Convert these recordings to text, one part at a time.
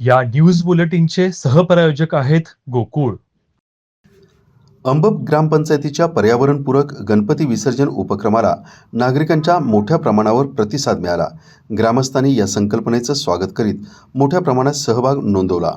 या न्यूज बुलेटिनचे सहप्रायोजक आहेत गोकुळ. अंबब ग्रामपंचायतीच्या पर्यावरणपूरक गणपती विसर्जन उपक्रमाला नागरिकांच्या मोठ्या प्रमाणावर प्रतिसाद मिळाला. ग्रामस्थांनी या संकल्पनेचं स्वागत करीत मोठ्या प्रमाणात सहभाग नोंदवला.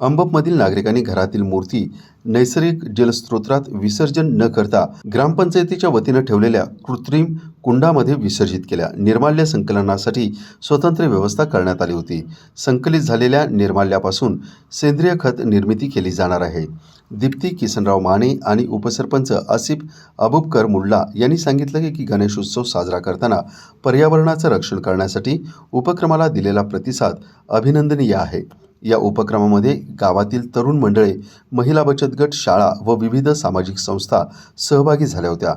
अंबपमधील नागरिकांनी घरातील मूर्ती नैसर्गिक जलस्रोत्रात विसर्जन न करता ग्रामपंचायतीच्या वतीनं ठेवलेल्या कृत्रिम कुंडामध्ये विसर्जित केल्या. निर्माल्य संकलनासाठी स्वतंत्र व्यवस्था करण्यात आली होती. संकलित झालेल्या निर्माल्यापासून सेंद्रिय खत निर्मिती केली जाणार आहे. दीप्ती किसनराव माने आणि उपसरपंच आसिफ अबुबकर मुल्ला यांनी सांगितलं की गणेशोत्सव साजरा करताना पर्यावरणाचं रक्षण करण्यासाठी उपक्रमाला दिलेला प्रतिसाद अभिनंदनीय आहे. या उपक्रमामध्ये गावातील तरुण मंडळे महिला बचत गट शाळा व विविध सामाजिक संस्था सहभागी झाल्या होत्या.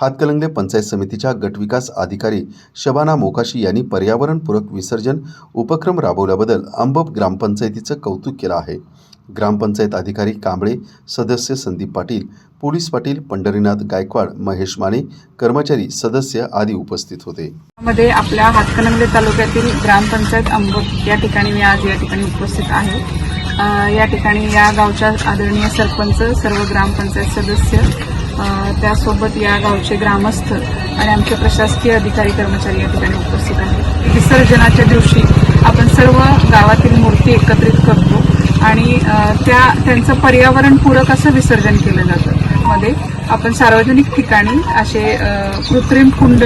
हातकलंगले पंचायत समितीच्या गटविकास अधिकारी शबाना मोकाशी यांनी पर्यावरणपूरक विसर्जन उपक्रम राबवल्याबद्दल अंबब ग्रामपंचायतीचं कौतुक केलं आहे. ग्रामपंचायत अधिकारी कांबळे सदस्य संदीप पाटील पोलीस पाटील पंढरीनाथ गायकवाड महेश माने कर्मचारी सदस्य आदी उपस्थित होते. मध्ये आपल्या हातकणंगले तालुक्यातील ग्रामपंचायत अंबक या ठिकाणी मी आज या ठिकाणी उपस्थित आहे. या ठिकाणी या गावच्या आदरणीय सरपंच सर्व ग्रामपंचायत सदस्य त्यासोबत या गावचे ग्रामस्थ आणि आमचे प्रशासकीय अधिकारी कर्मचारी या ठिकाणी उपस्थित आहेत. विसर्जनाच्या दिवशी आपण सर्व गावातील मूर्ती एकत्रित करतो आणि त्या त्यांचं पर्यावरणपूरक असं विसर्जन केलं जातं. मध्ये आपण सार्वजनिक ठिकाणी असे कृत्रिम कुंड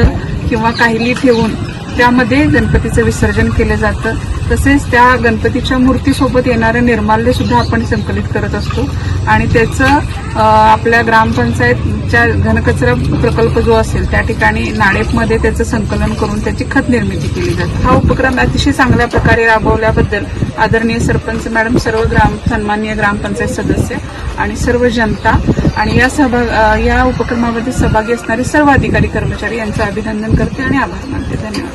किंवा काहीली ठेवून त्यामध्ये गणपतीचं विसर्जन केलं जातं. तसेच त्या गणपतीच्या मूर्तीसोबत येणारं निर्माल्य सुद्धा आपण संकलित करत असतो. आणि त्याचं आपल्या ग्रामपंचायतच्या घनकचरा प्रकल्प जो असेल त्या ठिकाणी नाडेपमध्ये त्याचं संकलन करून त्याची खत निर्मिती केली जाते. हा उपक्रम अतिशय चांगल्या प्रकारे राबवल्याबद्दल आदरणीय सरपंच मॅडम सर्व ग्राम सन्माननीय ग्रामपंचायत सदस्य आणि सर्व जनता आणि या सहभाग या उपक्रमामध्ये सहभागी असणारे सर्व अधिकारी कर्मचारी यांचं अभिनंदन करते आणि आभार मानते. धन्यवाद.